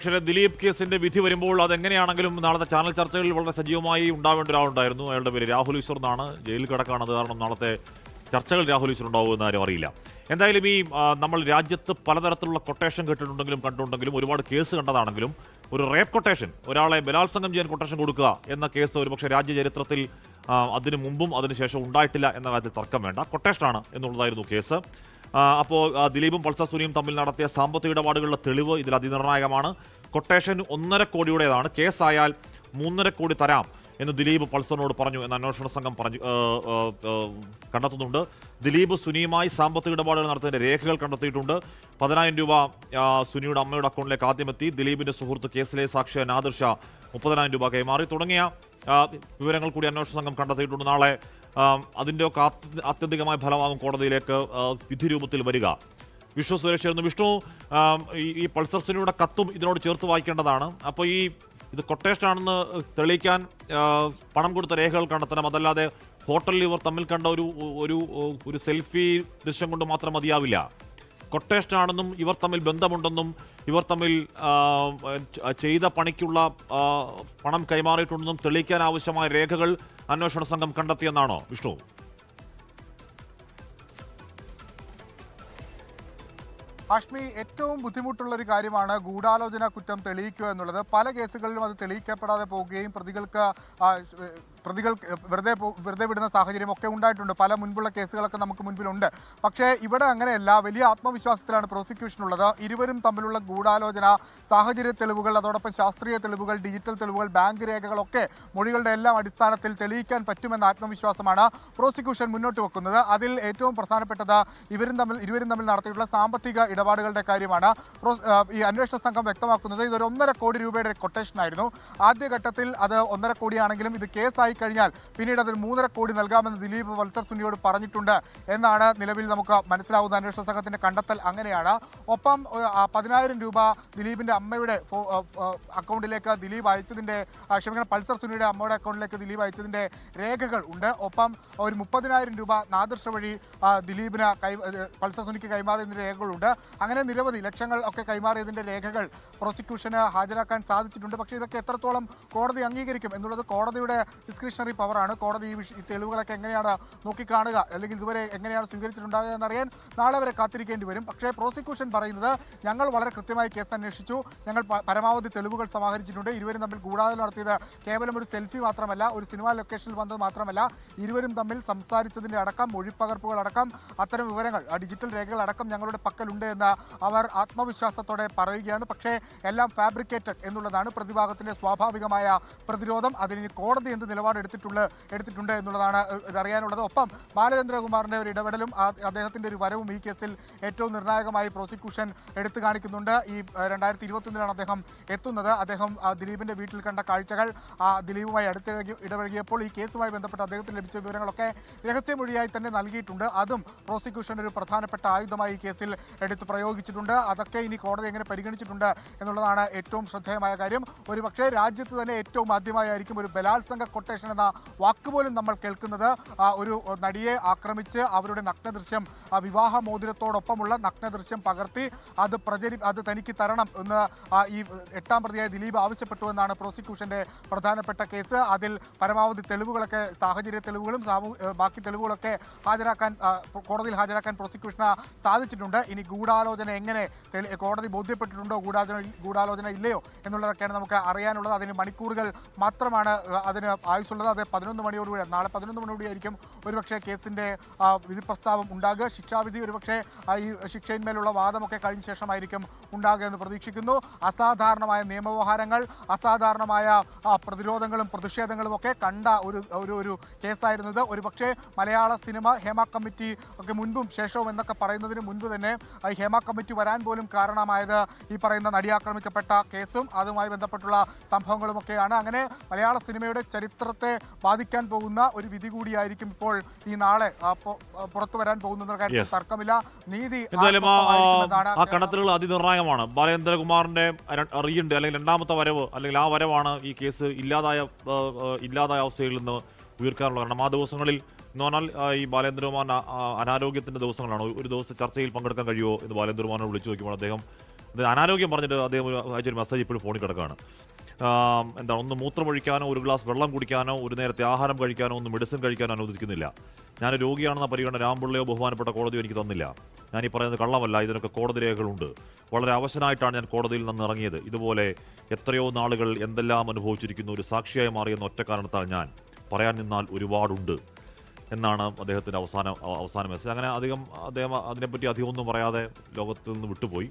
പക്ഷേ ദിലീപ് കേസിന്റെ വിധി വരുമ്പോൾ അതെങ്ങനെയാണെങ്കിലും നാളത്തെ ചാനൽ ചർച്ചകളിൽ വളരെ സജീവമായി ഉണ്ടാവേണ്ട ഒരാളുണ്ടായിരുന്നു. അയാളുടെ പേര് രാഹുൽ ഈശ്വർ എന്നാണ്. ജയിലിൽ കിടക്കാണ് അത് കാരണം നാളത്തെ ചർച്ചകൾ രാഹുൽ ഈശ്വർ ഉണ്ടാവുമെന്ന് ആരും അറിയില്ല. എന്തായാലും ഈ നമ്മൾ രാജ്യത്ത് പലതരത്തിലുള്ള കൊട്ടേഷൻ കേട്ടിട്ടുണ്ടെങ്കിലും കണ്ടിട്ടുണ്ടെങ്കിലും ഒരുപാട് കേസ് കണ്ടതാണെങ്കിലും ഒരു റേപ്പ് കൊട്ടേഷൻ ഒരാളെ ബലാത്സംഗം ചെയ്യാൻ കൊട്ടേഷൻ കൊടുക്കുക എന്ന കേസ് ഒരുപക്ഷെ രാജ്യ ചരിത്രത്തിൽ അതിനു മുമ്പും അതിനുശേഷം ഉണ്ടായിട്ടില്ല എന്ന കാര്യത്തിൽ തർക്കം വേണ്ട. കൊട്ടേഷനാണ് എന്നുള്ളതായിരുന്നു കേസ്. അപ്പോൾ ദിലീപും പൾസർ സുനിയും തമ്മിൽ നടത്തിയ സാമ്പത്തിക ഇടപാടുകളുടെ തെളിവ് ഇതിൽ അതിനിർണായകമാണ്. കൊട്ടേഷൻ ഒന്നര കോടിയുടേതാണ്. കേസായാൽ മൂന്നര കോടി തരാം എന്ന് ദിലീപ് പൾസറിനോട് പറഞ്ഞു എന്ന് അന്വേഷണ സംഘം പറഞ്ഞു കണ്ടെത്തുന്നുണ്ട്. ദിലീപ് സുനിയുമായി സാമ്പത്തിക ഇടപാടുകൾ നടത്തിയതിന്റെ രേഖകൾ കണ്ടെത്തിയിട്ടുണ്ട്. പതിനായിരം രൂപ സുനിയുടെ അമ്മയുടെ അക്കൗണ്ടിലേക്ക് ആദ്യമെത്തി. ദിലീപിന്റെ സുഹൃത്ത് കേസിലെ സാക്ഷിയ നാദിർഷ മുപ്പതിനായിരം രൂപ കൈമാറി. തുടങ്ങിയ വിവരങ്ങൾ കൂടി അന്വേഷണ സംഘം കണ്ടെത്തിയിട്ടുണ്ട്. നാളെ ആത്യ- ആത്യന്തികമായ ഫലമാകും കോടതിയിലേക്ക് വിധി രൂപത്തിൽ വരിക. വിഷ്ണു സുരേഷ് ആയിരുന്നു വിഷ്ണു ഈ പൾസർ സുനിയുടെ കത്തും ഇതിനോട് ചേർത്ത് വായിക്കേണ്ടതാണ്. അപ്പോൾ ഈ ഇത് കൊട്ടേഷൻ ആണെന്ന് തെളിയിക്കാൻ പണം കൊടുത്ത രേഖകൾ കണ്ടെത്തണം. അതല്ലാതെ ഹോട്ടലിൽ ഇവർ തമ്മിൽ കണ്ട ഒരു ഒരു ഒരു സെൽഫി ദൃശ്യം കൊണ്ട് മാത്രം മതിയാവില്ല. കൊട്ടേഷൻ ആണെന്നും ഇവർ തമ്മിൽ ബന്ധമുണ്ടെന്നും ഇവർ തമ്മിൽ ചെയ്ത പണിക്കുള്ള പണം കൈമാറിയിട്ടുണ്ടെന്നും തെളിയിക്കാൻ ആവശ്യമായ രേഖകൾ അന്വേഷണ സംഘം കണ്ടെത്തിയെന്നാണോ വിഷ്ണു? ഹാഷ്മി ഏറ്റവും ബുദ്ധിമുട്ടുള്ള ഒരു കാര്യമാണ് ഗൂഢാലോചന കുറ്റം തെളിയിക്കുക എന്നുള്ളത്. പല കേസുകളിലും അത് തെളിയിക്കപ്പെടാതെ പോവുകയും പ്രതികൾക്ക് പ്രതികൾ വെറുതെ വെറുതെ വിടുന്ന സാഹചര്യം ഒക്കെ ഉണ്ടായിട്ടുണ്ട്. പല മുൻപുള്ള കേസുകളൊക്കെ നമുക്ക് മുൻപിലുണ്ട്. പക്ഷേ ഇവിടെ അങ്ങനെയല്ല. വലിയ ആത്മവിശ്വാസത്തിലാണ് പ്രോസിക്യൂഷൻ ഉള്ളത്. ഇരുവരും തമ്മിലുള്ള ഗൂഢാലോചന സാഹചര്യ തെളിവുകൾ അതോടൊപ്പം ശാസ്ത്രീയ തെളിവുകൾ ഡിജിറ്റൽ തെളിവുകൾ ബാങ്ക് രേഖകളൊക്കെ മൊഴികളുടെ എല്ലാം അടിസ്ഥാനത്തിൽ തെളിയിക്കാൻ പറ്റുമെന്ന ആത്മവിശ്വാസമാണ് പ്രോസിക്യൂഷൻ മുന്നോട്ട് വെക്കുന്നത്. അതിൽ ഏറ്റവും പ്രധാനപ്പെട്ടത് ഇവരും തമ്മിൽ ഇരുവരും തമ്മിൽ നടത്തിയിട്ടുള്ള സാമ്പത്തിക ഇടപാടുകളുടെ കാര്യമാണ്. ഈ അന്വേഷണ സംഘം വ്യക്തമാക്കുന്നത് ഇതൊരു ഒന്നര കോടി രൂപയുടെ കൊട്ടേഷൻ ആയിരുന്നു. ആദ്യഘട്ടത്തിൽ അത് ഒന്നര കോടിയാണെങ്കിലും ഇത് കേസായി കഴിഞ്ഞാൽ പിന്നീട് അതിന് മൂന്നര കോടി നൽകാമെന്ന് ദിലീപ് വത്സർ സുനിയോട് പറഞ്ഞിട്ടുണ്ട് എന്നാണ് നിലവിൽ നമുക്ക് മനസ്സിലാവുന്ന അന്വേഷണ സംഘത്തിന്റെ കണ്ടെത്തൽ അങ്ങനെയാണ്. ഒപ്പം പതിനായിരം രൂപ ദിലീപിന്റെ അമ്മയുടെ അക്കൗണ്ടിലേക്ക് ദിലീപ് അയച്ചതിന്റെ ക്ഷമിക്കണം പൾസർ സുനിയുടെ അമ്മയുടെ അക്കൗണ്ടിലേക്ക് ദിലീപ് അയച്ചതിന്റെ രേഖകൾ ഉണ്ട്. ഒപ്പം ഒരു മുപ്പതിനായിരം രൂപ നാദർഷ വഴി ദിലീപിന് കൈ പൾസർ സുനിക്ക് കൈമാറിയതിന്റെ രേഖകളുണ്ട്. അങ്ങനെ നിരവധി ലക്ഷങ്ങൾ ഒക്കെ കൈമാറിയതിന്റെ രേഖകൾ പ്രോസിക്യൂഷന് ഹാജരാക്കാൻ സാധിച്ചിട്ടുണ്ട്. പക്ഷേ ഇതൊക്കെ എത്രത്തോളം കോടതി അംഗീകരിക്കും എന്നുള്ളത് കോടതിയുടെ ഡിസ്ക്രിഷണറി പവറാണ് കോടതി ഈ ഈ തെളിവുകളൊക്കെ എങ്ങനെയാണ് നോക്കിക്കാണുക? അല്ലെങ്കിൽ ഇതുവരെ എങ്ങനെയാണ് സ്വീകരിച്ചിട്ടുണ്ടാകുക എന്നറിയാൻ നാളെ വരെ കാത്തിരിക്കേണ്ടി വരും. പക്ഷേ പ്രോസിക്യൂഷൻ പറയുന്നത് ഞങ്ങൾ വളരെ കൃത്യമായി കേസ് അന്വേഷിച്ചു. ഞങ്ങൾ പരമാവധി തെളിവുകൾ സമാഹരിച്ചിട്ടുണ്ട്. ഇരുവരും തമ്മിൽ കൂടാതെ നടത്തിയത് കേവലം ഒരു സെൽഫി മാത്രമല്ല ഒരു സിനിമാ ലൊക്കേഷനിൽ വന്നത് മാത്രമല്ല ഇരുവരും തമ്മിൽ സംസാരിച്ചതിന്റെ അടക്കം മൊഴിപ്പകർപ്പുകൾ അടക്കം അത്തരം വിവരങ്ങൾ ഡിജിറ്റൽ രേഖകൾ അടക്കം ഞങ്ങളുടെ പക്കലുണ്ട് എന്ന് അവർ ആത്മവിശ്വാസത്തോടെ പറയുകയാണ്. പക്ഷേ എല്ലാം ഫാബ്രിക്കേറ്റഡ് എന്നുള്ളതാണ് പ്രതിഭാഗത്തിന്റെ സ്വാഭാവികമായ പ്രതിരോധം. അതിന് കോടതി എന്ത് നിലപാട് എടുത്തിട്ടുള്ള എടുത്തിട്ടുണ്ട് എന്നുള്ളതാണ് ഇതറിയാനുള്ളത്. ഒപ്പം ബാലചന്ദ്രകുമാറിന്റെ ഒരു ഇടപെടലും അദ്ദേഹത്തിന്റെ ഒരു വരവും ഈ കേസിൽ ഏറ്റവും നിർണായകമായി പ്രോസിക്യൂഷൻ എടുത്തു കാണിക്കുന്നുണ്ട്. ഈ രണ്ടായിരത്തി ഇരുപത്തൊന്നിലാണ് അദ്ദേഹം എത്തുന്നത്. അദ്ദേഹം ദിലീപിന്റെ വീട്ടിൽ കണ്ട കാഴ്ചകൾ ദിലീപുമായി അടുത്ത ഇടപഴകിയപ്പോൾ ഈ കേസുമായി ബന്ധപ്പെട്ട് അദ്ദേഹത്തിന് ലഭിച്ച വിവരങ്ങളൊക്കെ രഹസ്യമൊഴിയായി തന്നെ നൽകിയിട്ടുണ്ട്. അതും പ്രോസിക്യൂഷൻ ഒരു പ്രധാനപ്പെട്ട ആയുധമായി ഈ കേസിൽ എടുത്ത് പ്രയോഗിച്ചിട്ടുണ്ട്. അതൊക്കെ ഇനി കോടതി എങ്ങനെ പരിഗണിച്ചിട്ടുണ്ട് എന്നുള്ളതാണ് ഏറ്റവും ശ്രദ്ധേയമായ കാര്യം. ഒരുപക്ഷേ രാജ്യത്ത് തന്നെ ഏറ്റവും ആദ്യമായിരിക്കും ഒരു ബലാത്സംഗ കൊട്ടേഷൻ എന്ന വാക്ക് പോലും നമ്മൾ കേൾക്കുന്നത് ഒരു നടിയെ ആക്രമിച്ച് അവരുടെ നഗ്നദൃശ്യം വിവാഹ മോതിരത്തോടൊപ്പമുള്ള നഗ്നദൃശ്യം പകർത്തി അത് പ്രചരി അത് തനിക്ക് തരണം എന്ന് ഈ എട്ടാം പ്രതിയായ ദിലീപ് ആവശ്യപ്പെട്ടു എന്നാണ് പ്രോസിക്യൂഷന്റെ പ്രധാനപ്പെട്ട കേസ്. അതിൽ പരമാവധി തെളിവുകളൊക്കെ സാഹചര്യ തെളിവുകളും ബാക്കി തെളിവുകളൊക്കെ ഹാജരാക്കാൻ കോടതിയിൽ ഹാജരാക്കാൻ പ്രോസിക്യൂഷന് സാധിച്ചിട്ടുണ്ട്. ഇനി ഗൂഢാലോചന എങ്ങനെ കോടതി ബോധ്യപ്പെട്ടിട്ടുണ്ടോ ഗൂഢാലോചന ഗൂഢാലോചന ഇല്ലയോ എന്നുള്ളതൊക്കെയാണ് നമുക്ക് അറിയാനുള്ളത്. അതിന് മണിക്കൂറുകൾ മാത്രമാണ് ഏഹ്, ആയുസുള്ളത് അത് പതിനൊന്ന് മണിയോടുകൂടി നാളെ പതിനൊന്ന് മണിയോടുകൂടിയായിരിക്കും ഒരുപക്ഷെ കേസിന്റെ ആ, വിധി പ്രസ്താവം ഉണ്ടാകുക. ശിക്ഷാവിധി ഒരുപക്ഷെ ഈ ശിക്ഷയിന്മേലുള്ള വാദമൊക്കെ കഴിഞ്ഞ ശേഷമായിരിക്കും ഉണ്ടാകുക എന്ന് പ്രതീക്ഷിക്കുന്നു. അസാധാരണമായ നിയമവ്യവഹാരങ്ങൾ അസാധാരണമായ പ്രതിരോധങ്ങളും പ്രതിഷേധങ്ങളും ഒക്കെ കണ്ട ഒരു ഒരു ഒരു കേസായിരുന്നത്. ഒരുപക്ഷെ മലയാള സിനിമ ഹേമ കമ്മിറ്റി ഒക്കെ മുൻപും ശേഷവും എന്നൊക്കെ പറയുന്നതിന് മുൻപ് തന്നെ ഈ ഹേമ കമ്മിറ്റി വരാൻ പോലും കാരണമായത് ഈ പറയുന്ന നടി ആക്രമിക്കപ്പെട്ട കേസും അതുമായി ബന്ധപ്പെട്ടുള്ള സംഭവങ്ങളുമൊക്കെയാണ്. അങ്ങനെ മലയാള സിനിമയുടെ ചരിത്രത്തെ ബാധിക്കാൻ പോകുന്ന ഒരു വിധി കൂടിയായിരിക്കും ഇപ്പോൾ ഈ നാളെ പുറത്തു വരാൻ പോകുന്ന കാര്യത്തിൽ തർക്കമില്ല. നീതി ആ കണ്ടെത്തലുകൾ അതിനിർണായകമാണ്. ബാലേന്ദ്രകുമാറിന്റെ റീയുണ്ട് അല്ലെങ്കിൽ രണ്ടാമത്തെ വരവ് അല്ലെങ്കിൽ ആ വരവാണ് ഈ കേസ് ഇല്ലാതായ ഇല്ലാതായ അവസ്ഥയിൽ നിന്ന് ഉയർക്കാനുള്ള കാരണം. ആ ദിവസങ്ങളിൽ എന്ന് പറഞ്ഞാൽ ഈ ആ അനാരോഗ്യത്തിന്റെ ദിവസങ്ങളാണ്. ഒരു ദിവസം ചർച്ചയിൽ പങ്കെടുക്കാൻ കഴിയുമോ എന്ന് ബാലേന്ദ്രകുമാറിനെ വിളിച്ചു നോക്കുമ്പോൾ അദ്ദേഹം അനാരോഗ്യം പറഞ്ഞിട്ട് അദ്ദേഹം അയച്ചൊരു മെസ്സേജ് ഇപ്പോഴും ഫോണിൽ കിടക്കുകയാണ്. എന്താണ് ഒന്ന് മൂത്രമൊഴിക്കാനോ ഒരു ഗ്ലാസ് വെള്ളം കുടിക്കാനോ ഒരു നേരത്തെ ആഹാരം കഴിക്കാനോ ഒന്ന് മെഡിസിൻ കഴിക്കാനോ അനുവദിക്കുന്നില്ല. ഞാൻ രോഗിയാണെന്ന പരിഗണന രാംപിള്ളയോ ബഹുമാനപ്പെട്ട കോടതിയോ എനിക്ക് തന്നില്ല. ഞാൻ ഈ പറയുന്നത് കള്ളമല്ല ഇതിനൊക്കെ കോടതി രേഖകളുണ്ട്. വളരെ അവശനായിട്ടാണ് ഞാൻ കോടതിയിൽ നിന്ന് ഇറങ്ങിയത്. ഇതുപോലെ എത്രയോ നാളുകൾ എന്തെല്ലാം അനുഭവിച്ചിരിക്കുന്നു ഒരു സാക്ഷിയായി മാറിയെന്ന ഒറ്റ കാരണത്താൽ ഞാൻ പറയാൻ നിന്നാൽ ഒരുപാടുണ്ട് എന്നാണ് അദ്ദേഹത്തിന്റെ അവസാന അവ- അവസാന മെസ്സേജ് അങ്ങനെ അധികം അദ്ദേഹം അതിനെപ്പറ്റി അധികമൊന്നും പറയാതെ ലോകത്തിൽ നിന്ന് വിട്ടുപോയി.